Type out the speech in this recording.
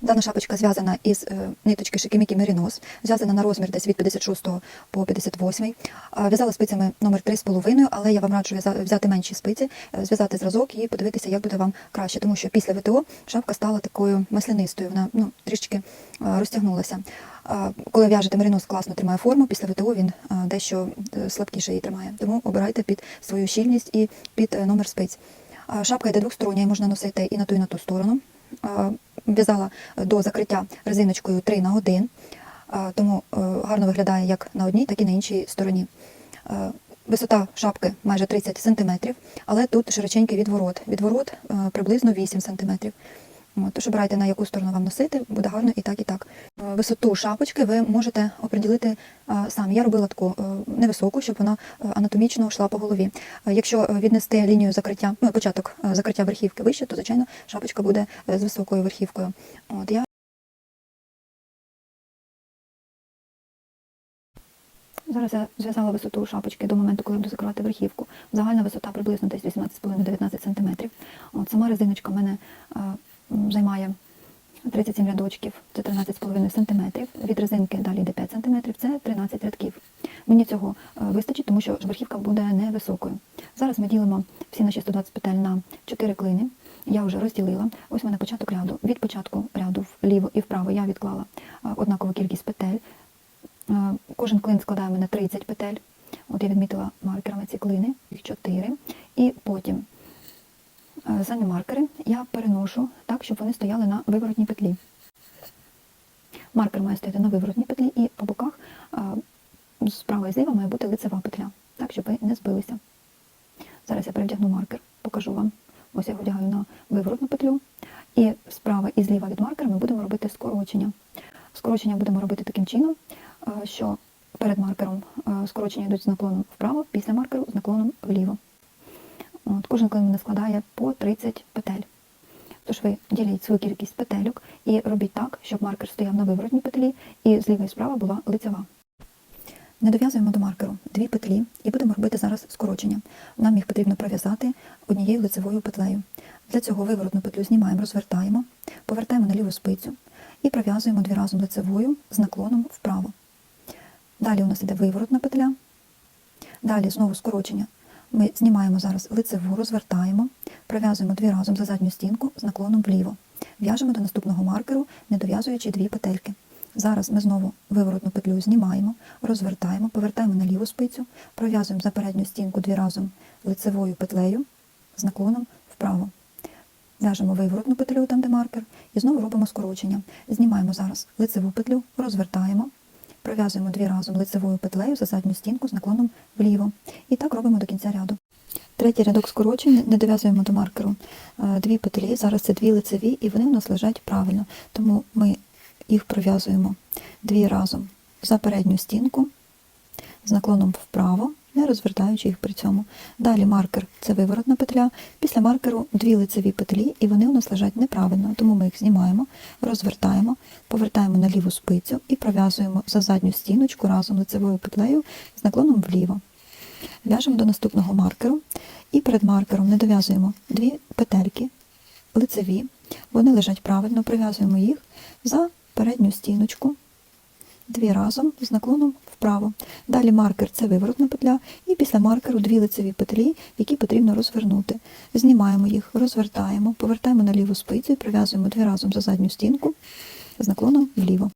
Дана шапочка зв'язана із е, ниточки Шикімікі Мерінос, зв'язана на розмір десь від 56 по 58. А, В'язала спицями номер 3,5, але я вам раджу взяти менші спиці, е, зв'язати зразок і подивитися, як буде вам краще. Тому що після ВТО шапка стала такою маслянистою, вона ну, трішечки е, розтягнулася. Коли в'яжете меринос, класно тримає форму, після ВТО він дещо слабкіше її тримає. Тому обирайте під свою щільність і під номер спиць. Шапка йде двохстороння, її можна носити і на ту, і на ту сторону. В'язала до закриття резиночкою 3 на 1, тому е, гарно виглядає як на одній, так і на іншій стороні. Е, Висота шапки майже 30 см, але тут широченький відворот. Відворот е, приблизно 8 см. Тож обирайте, на яку сторону вам носити, буде гарно і так, і так. Е, Висоту шапочки ви можете оприділити е, самі. Я робила таку е, невисоку, щоб вона анатомічно йшла по голові. Якщо віднести лінію закриття, ну, початок закриття верхівки вище, то, звичайно, шапочка буде з високою верхівкою. От, я Зараз я зв'язала висоту шапочки до моменту, коли буду закривати верхівку. Загальна висота приблизно десь 18,5-19 см. От сама резиночка в мене займає 37 рядочків, це 13,5 см. Від резинки далі йде 5 см, це 13 рядків. Мені цього е, вистачить, тому що верхівка буде невисокою. Зараз ми ділимо всі наші 120 петель на 4 клини. Я вже розділила. Ось у мене початок ряду. Від початку ряду вліво і вправо я відклала е, однакову кількість петель. Е, Кожен клин складає у мене 30 петель. От я відмітила маркерами ці клини, їх 4. І потім самі маркери я переношу так, щоб вони стояли на виворотній петлі. Маркер має стояти на виворотній петлі, і по боках е, справа і зліва має бути лицева петля, так, щоб ви не збилися. Зараз я перевдягну маркер, покажу вам. Ось я його вдягаю на виворотну петлю. І справа і зліва від маркера ми будемо робити скорочення. Скорочення будемо робити таким чином, е, що перед маркером е, скорочення йдуть з наклоном вправо, після маркеру з наклоном вліво. От, кожен клин складає по 30 петель. Тож ви діліть свою кількість петельок і робіть так, щоб маркер стояв на виворотній петлі і зліва і справа була лицева. Не дов'язуємо до маркеру дві петлі і будемо робити зараз скорочення. Нам їх потрібно пров'язати однією лицевою петлею. Для цього виворотну петлю знімаємо, розвертаємо, повертаємо на ліву спицю і пров'язуємо дві разом лицевою з наклоном вправо. Далі у нас іде виворотна петля. Далі знову скорочення. Ми знімаємо зараз лицеву, розвертаємо, пров'язуємо дві разом за задню стінку з наклоном вліво. В'яжемо до наступного маркеру, не дов'язуючи дві петельки. Зараз ми знову виворотну петлю знімаємо, розвертаємо, повертаємо на ліву спицю, пров'язуємо за передню стінку дві разом лицевою петлею з наклоном вправо. В'яжемо виворотну петлю, там де маркер, і знову робимо скорочення. Знімаємо зараз лицеву петлю, розвертаємо, пров'язуємо дві разом лицевою петлею за задню стінку з наклоном вліво. І так робимо до кінця ряду. Третій рядок скорочень не дов'язуємо до маркеру е, дві петлі. Зараз це дві лицеві, і вони у нас лежать правильно. Тому ми їх пров'язуємо дві разом за передню стінку з наклоном вправо, не розвертаючи їх при цьому. Далі маркер це виворотна петля. Після маркеру дві лицеві петлі, і вони у нас лежать неправильно, тому ми їх знімаємо, розвертаємо, повертаємо на ліву спицю і пров'язуємо за задню стіночку разом лицевою петлею з наклоном вліво. В'яжемо до наступного маркеру і перед маркером не дов'язуємо дві петельки лицеві, вони лежать правильно, прив'язуємо їх за передню стіночку, дві разом з наклоном вправо. Далі маркер це виворотна петля, і після маркеру дві лицеві петлі, які потрібно розвернути. Знімаємо їх, розвертаємо, повертаємо на ліву спицю і прив'язуємо дві разом за задню стінку з наклоном вліво.